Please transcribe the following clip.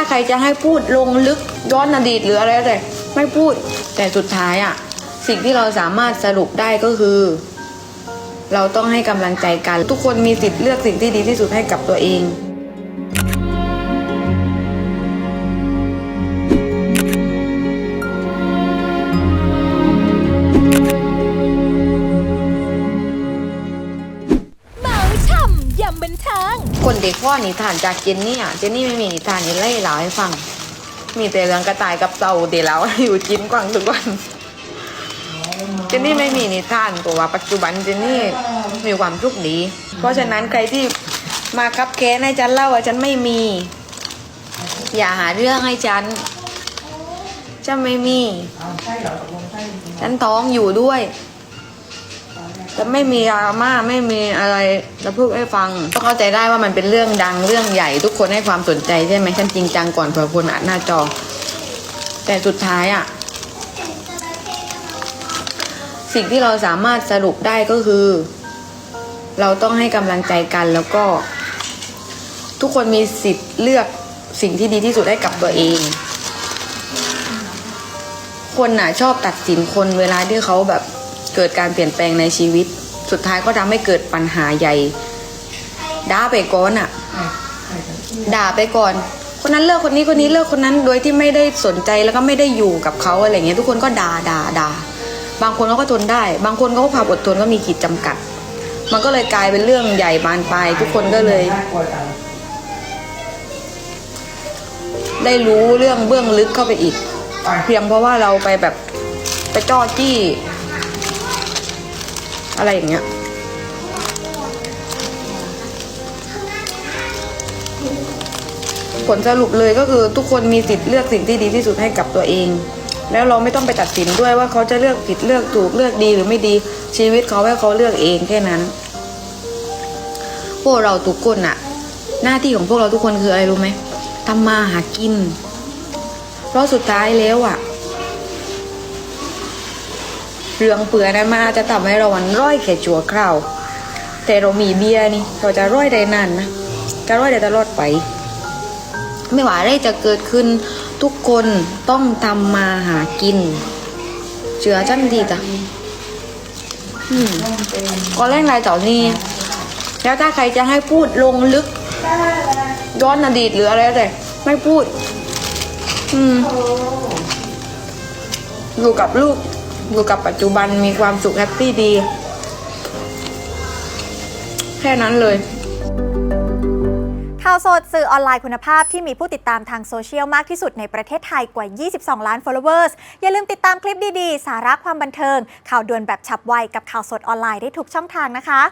ถ้าใครจะให้พูดลงลึกย้อนอดีตหรืออะไรก็แต่ไม่พูดแต่สุดท้ายอะสิ่งที่เราสามารถสรุปได้ก็คือ เราต้องให้กำลังใจกัน ทุกคนมีสิทธิ์เลือกสิ่งที่ดีที่สุดให้กับตัวเองเมาช่ำยำบันเทิง คนเด็กพ่อนิทานจากเจนนี่อะเจนนี่ไม่มีนิทานนี้เล่าให้เราให้ฟัง มีแต่เรื่องกระต่ายกับเต่าเดี๋ยวเราอยู่จิ้มกวางทุกวันเจนนี่ไม่มีนิทานเพราะว่าปัจจุบันเจนนี่มีความสุกข์ดี เพราะฉะนั้นใครที่มาคับแค้นให้ฉันเล่าว่าฉันไม่มี อย่าหาเรื่องให้ฉันฉันไม่มีฉันท้องอยู่ด้วย จะไม่มีดราม่าไม่มีอะไรจะพูดให้ฟังก็เข้าใจได้ว่ามันเป็นเรื่องดังเรื่องใหญ่ทุกคนให้ความสนใจใช่ไหมฉันจริงจังก่อนเผื่อคนอ่านหน้าจอ แต่สุดท้ายอะสิ่งที่เราสามารถสรุปได้ก็คือ เราต้องให้กำลังใจกันแล้วก็ ทุกคนมีสิทธิ์เลือกสิ่งที่ดีที่สุดให้กับตัวเอง คนน่ะชอบตัดสินคนเวลาที่เขาแบบ เกิดการเปลี่ยนแปลงในชีวิต สุดท้ายก็ทำให้เกิดปัญหาใหญ่ด่าไปก่อนอะ ด่าไปก่อน คนนั้นเลิกคนนี้คนนี้เลิกคนนั้นโดยที่ไม่ได้สนใจแล้วก็ไม่ได้อยู่กับเขาอะไรเงี้ยทุกคนก็ด่าด่าด่าบางคนเขาก็ทนได้ บางคนเขาก็ความอดทนก็มีขีดจำกัด มันก็เลยกลายเป็นเรื่องใหญ่บานปลายทุกคนก็เลย ได้รู้เรื่องเบื้องลึกเข้าไปอีก เพียงเพราะว่าเราไปแบบไปจ้อจี้ อะไรอย่างเงี้ยผลสรุปเลยก็คือทุกคนมีสิทธิ์เลือกสิ่งที่ดีที่สุดให้กับตัวเอง แล้วเราไม่ต้องไปตัดสินด้วยว่าเขาจะเลือกผิดเลือกถูกเลือกดีหรือไม่ดีชีวิตเขาให้เขาเลือกเองแค่นั้น พวกเราทุกคนอะหน้าที่ของพวกเราทุกคนคืออะไรรู้ไหมทำมาหากิน เพราะสุดท้ายแล้วอะ เรื่องเปื่อนั้นมาจะทำให้เราวันร้อยแค่จัวคราว แต่เรามีเบียร์นี่เราจะร้อยได้นานนะ จะร้อยได้ตลอดไป ไม่ว่าอะไรจะเกิดขึ้นทุกคนต้องทำมาหากินเชื่อจันดีจ้ะก็เล่นรายต่อนี้ แล้วถ้าใครจะให้พูดลงลึก ย้อนอดีตหรืออะไรแต่ไม่พูด อืมอยู่กับลูก อยู่กับปัจจุบันมีความสุขแฮปปี้ดี แค่นั้นเลยข่าวสดสื่อออนไลน์คุณภาพที่มีผู้ติดตามทางโซเชียลมากที่สุดในประเทศไทยกว่า 22 ล้าน followers อย่าลืมติดตามคลิปดี ๆ สาระความบันเทิง ข่าวด่วนแบบฉับไวกับข่าวสดออนไลน์ได้ทุกช่องทางนะคะ